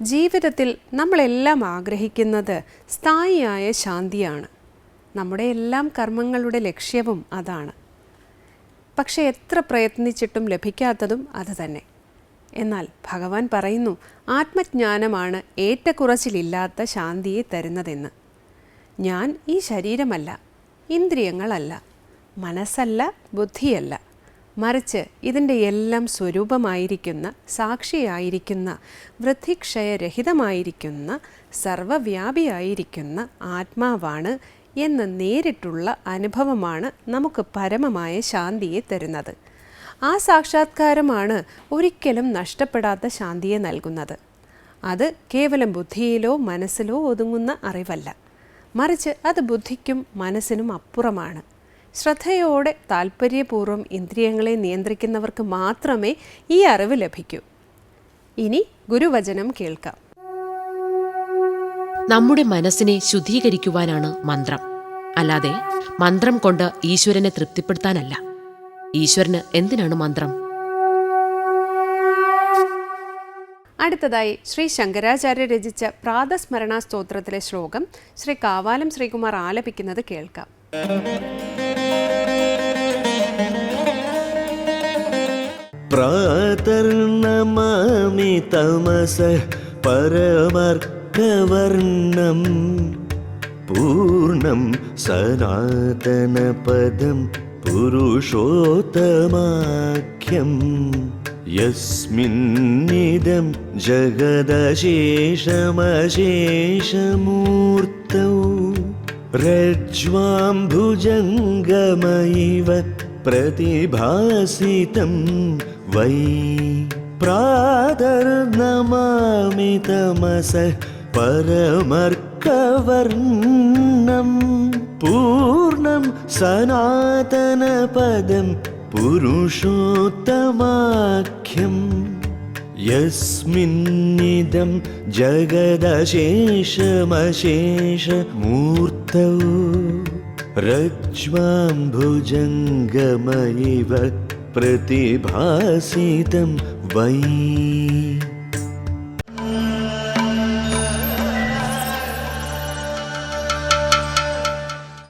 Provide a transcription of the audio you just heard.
ജീവിതത്തിൽ നമ്മളെല്ലാം ആഗ്രഹിക്കുന്നത് സ്ഥായിയായ ശാന്തിയാണ്. നമ്മുടെ എല്ലാം കർമ്മങ്ങളുടെ ലക്ഷ്യവും അതാണ്. പക്ഷേ എത്ര പ്രയത്നിച്ചിട്ടും ലഭിക്കാത്തതും അതുതന്നെ എന്നാൽ ഭഗവാൻ പറയുന്നു ആത്മജ്ഞാനമാണ് ഏറ്റക്കുറച്ചിലില്ലാത്ത ശാന്തിയെ തരുന്നതെന്ന്. ഞാൻ ഈ ശരീരമല്ല ഇന്ദ്രിയങ്ങളല്ല മനസ്സല്ല ബുദ്ധിയല്ല. മറിച്ച് ഇതിന്റെ എല്ലാം സ്വരൂപമായിരിക്കുന്ന സാക്ഷിയായിരിക്കുന്ന വൃദ്ധിക്ഷയരഹിതമായിരിക്കുന്ന സർവവ്യാപിയായിരിക്കുന്ന ആത്മാവാണ് എന്ന് നേരിട്ടുള്ള അനുഭവമാണ് നമുക്ക് പരമമായ ശാന്തിയെ തരുന്നത്. ആ സാക്ഷാത്കാരമാണ് ഒരിക്കലും നഷ്ടപ്പെടാത്ത ശാന്തിയെ നൽകുന്നത്. അത് കേവലം ബുദ്ധിയിലോ മനസ്സിലോ ഒതുങ്ങുന്ന അറിവല്ല. മറിച്ച് അത് ബുദ്ധിക്കും മനസ്സിനും അപ്പുറമാണ്. ശ്രദ്ധയോടെ താല്പര്യപൂർവം ഇന്ദ്രിയങ്ങളെ നിയന്ത്രിക്കുന്നവർക്ക് മാത്രമേ ഈ അറിവ് ലഭിക്കൂ. ഇനി ഗുരുവചനം കേൾക്കാം. നമ്മുടെ മനസ്സിനെ ശുദ്ധീകരിക്കുവാനാണ് മന്ത്രം. അല്ലാതെ മന്ത്രം കൊണ്ട് ഈശ്വരനെ തൃപ്തിപ്പെടുത്താനല്ല. ഈശ്വരന് എന്തിനാണ് മന്ത്രം? അടുത്തതായി ശ്രീ ശങ്കരാചാര്യ രചിച്ച പ്രാതസ്മരണ സ്തോത്രത്തിലെ ശ്ലോകം ശ്രീ കാവാലം ശ്രീകുമാർ ആലപിക്കുന്നത് കേൾക്കാം. प्रातर्नमामि तमसः परमर्कवर्णम् पूर्णं सनातनपदं पुरुषोत्तमाख्यम् यस्मिन्निदं जगदशेषमशेषमूर्तौ रज्ज्वाम्भुजङ्गमैव प्रतिभासितं वै प्रातर्नमामि तमसः परमर्कवर्णम् पूर्णं सनातनपदं पुरुषोत्तमाख्यम् यस्मिन्निदं जगदशेषमशेषमूर्तौ रज्ज्वाम्भुजङ्गमैव प्रतिभासितं वै